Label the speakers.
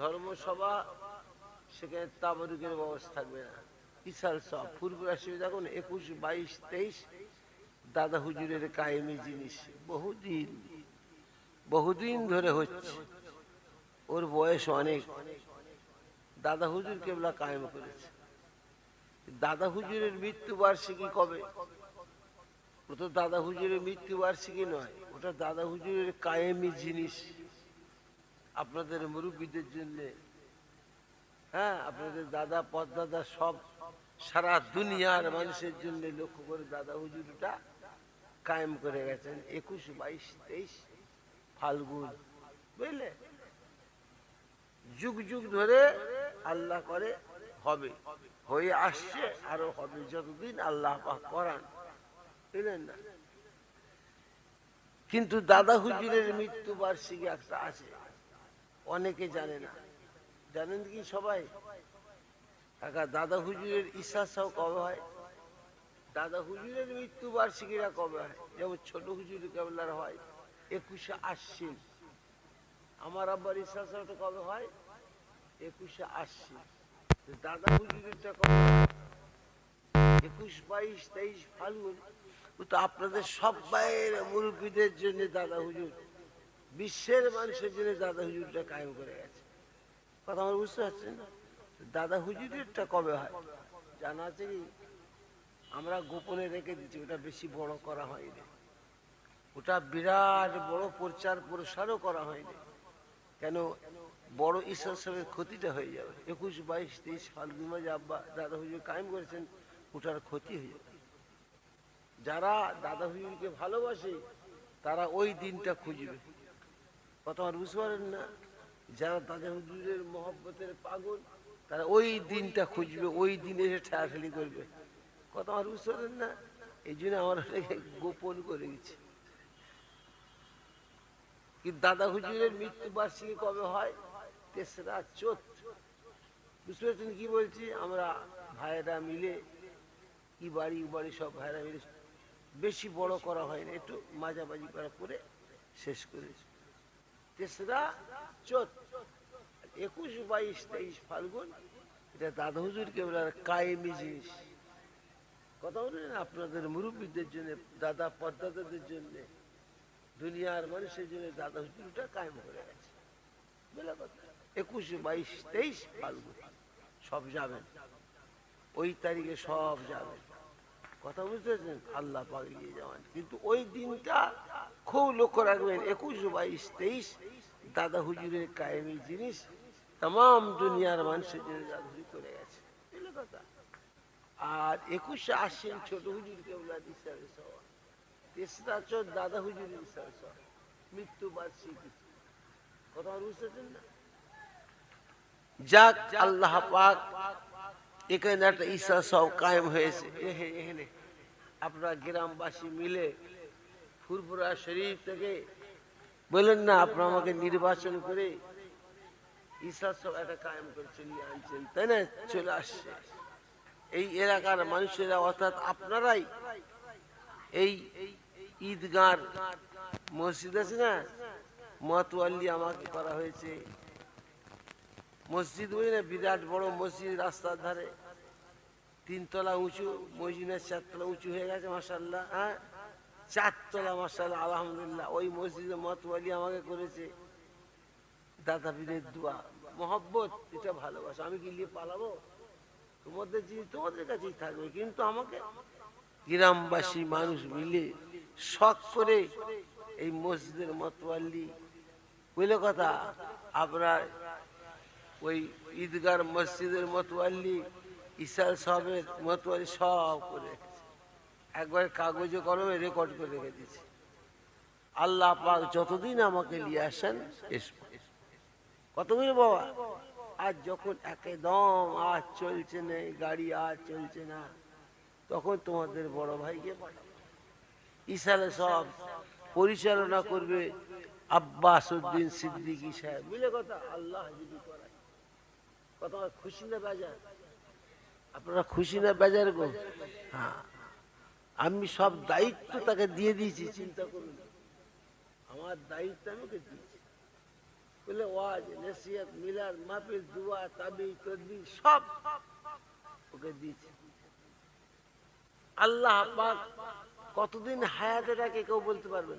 Speaker 1: ধর্মসভা, সেখানে তাবরুকের ব্যবস্থা থাকবে না। বিশাল সব পূর্ব রাশি দেখুন একুশ, বাইশ, তেইশ, দাদা হুজুরের কায়েমি জিনিস। বহুদিন বহুদিন ধরে হচ্ছে। ওর বয়স অনেক। দাদা হুজুর কেবলা কায়েম করেছে। দাদা হুজুরের মৃত্যু বার্ষিকী কবে? ও তো দাদা হুজুরের মৃত্যু বার্ষিকী নয়, ওটা দাদা হুজুরের কায়েমি জিনিস। আপনাদের মুরব্বীদের জন্য হ্যাঁ আপনাদের দাদা, পদদাদা সব সারা দুনিয়ার মানুষের জন্য লক্ষ্য করে দাদা হুজুরটা কায়েম করে গেছেন। একুশ, বাইশ, তেইশ, ফাল্গুন, বুঝলে? যুগ যুগ ধরে আল্লাহ করে, হবে। হয়ে আসছে, আরও হবে যতদিন আল্লাহ করান। বুঝলেন না? কিন্তু দাদা হুজুরের মৃত্যু বার্ষিকী একটা আছে। অনেকে জানে না। জানেন কি সবাই? কাকা, দাদা হুজুরের ঈশা সাহ কবে হয়? দাদা হুজুরের মৃত্যু বার্ষিকীরা কবে হয়? যেমন ছোট হুজুর কেবলার হয়, একুশে আশ্বিন। আমার আব্বার ঈশা সাহটা কবে হয়? একুশে আশ্বিন। দাদা হুজুরেরটা কবে একুশ, বাইশ, তেইশ, ফাল্গুন। তো আপনাদের সবাইয়ের মুরব্বীদের জন্য দাদা হুজুর। বিশ্বের মানুষের জন্য দাদা হুজুরটা কায়েম করে গেছে। কথা আমার বুঝতে পারছেন? দাদা হুজুরেরটা কবে হয়? জানা আছে কি? আমরা গোপনে রেখে দিচ্ছি ওটা বেশি বড় করা হয়নি। ওটা বিরাট বড় প্রচার প্রসারও করা হয়নি। কেন? বড় ঈশ্বর সাহেবের ক্ষতিটা হয়ে যাবে। একুশ, বাইশ, তেইশ, ফাল্গুন মাঝে আব্বা দাদা হুজুর কায়েম করেছেন, ওটার ক্ষতি হয়ে যাবে। যারা দাদা হুজুরকে ভালোবাসে, তারা ওই দিনটা খুঁজবে। কথা আর বুঝতে না? যারা দাদা হুজুরের মহব্বতের পাগল, তারা ওই দিনটা খুঁজবে, ওই দিনে এসে ঠেলাঠেলি করবে। কথা আমার বুঝতে পারেন না? এই জন্য আমার গোপন করে গেছি কিন্তু দাদা হুজুরের মৃত্যু বার্ষিকী কবে হয়? তেসরা চোদ্দ বুঝতে পারছেন কি বলছি? আমরা ভাইয়েরা মিলে কি বাড়ি বাড়ি সব ভাইয়েরা মিলে বেশি বড় করা হয় না, একটু মাঝামাঝি করা, করে শেষ করেছি। তেসরা চোদ্দ। একুশ, বাইশ, তেইশ ফাল্গুন, এটা দাদা হুজুরকে বলে কায়েমি জিনিস। কথা বললেন আপনাদের মুরব্বীদের জন্য, দাদা পদ্মাদাদের জন্য, দুনিয়ার মানুষের জন্য দাদা হুজুরটা কায়েম করে গেছে। বুঝলে কথা। একুশ, বাইশ, তেইশ ফাল্গুন, সব যাবেন। ওই তারিখে সব যাবেন। কথা বুঝতেছেন? আল্লাহ নিয়ে যাবেন কিন্তু ওই দিনটা খুব লক্ষ্য রাখবেন, একুশ, বাইশ, তেইশ, দাদা হুজুরের কায়েমি জিনিস তাম দুনিয়ার মানুষের জন্য জাদুরি করে গেছে। আর একুশে আসেন ছোট হুজুর সওয়া তেসরা চোর দাদা হুজুর মৃত্যু কথা বুঝতেছেন না? যাক, আল্লাহ পাক এখানে একটা ঈশা সব কায়েম হয়েছে। এখানে আপনারা গ্রামবাসী মিলে ফুরফুরা শরীফ থেকে বলেন না, আপনারা আমাকে নির্বাচন করে সব একটা কায়েম করে চলিয়ে আনছেন। তাই না? চলে আসছে। এই এলাকার মানুষেরা, অর্থাৎ আপনারাই এই ঈদগার মসজিদ আছে না? মতওয়াল্লি আমাকে করা হয়েছে। মসজিদ বুঝি না, বিরাট বড় মসজিদ রাস্তার ধারে। তিনতলা উঁচু, মসজিদের চারতলা উঁচু হয়ে গেছে মাসাল্লাহ হ্যাঁ? চারতলা মাসাল্লাহ আলহামদুলিল্লাহ। ওই মসজিদে মতওয়ালি আমাকে করেছে। দাদা পীরের দোয়া। মহব্বত, এটা ভালোবাসা। আমি নিয়ে পালাবো? তোমাদের জিনিস তোমাদের কাছেই থাকবে। কিন্তু আমাকে গ্রামবাসী মানুষ মিলে শখ করে এই মসজিদের মতওয়াল্লি বুঝলে কথা, আপনার ওই ঈদগার মসজিদের মতওয়াল্লি ইসাল সাহেবের মতওয়ালি সব করে। একবার কাগজে কলমে রেকর্ড করে রেখে দিয়েছি। আল্লাহ পাক যতদিন আমাকে নিয়ে আসেন কতগুলো বাবা? আর যখন একদম আজ চলছে না গাড়ি আজ চলছে না, তখন তোমাদের বড় ভাইকে পাঠাবো। ইসালে সব পরিচালনা করবে আব্বাস উদ্দিন সিদ্দিকী সাহেব। বুঝলে কথা, আল্লাহ যদি করায়। কথা খুশি না বেজার? আপনারা খুশি না বেজার গো? হ্যাঁ। আমি সব দায়িত্ব তাকে দিয়ে দিয়েছি, চিন্তা করুন আমার দায়িত্ব আমি ওকে দিয়েছি। বলে ওয়াজ, নসিহত, মিলাদ, মাহফিল, দুয়া তাবি তদবি সব ওকে দিয়েছে। আল্লাহ পাক কতদিন হায়াতে রাখে কেউ বলতে পারবে না।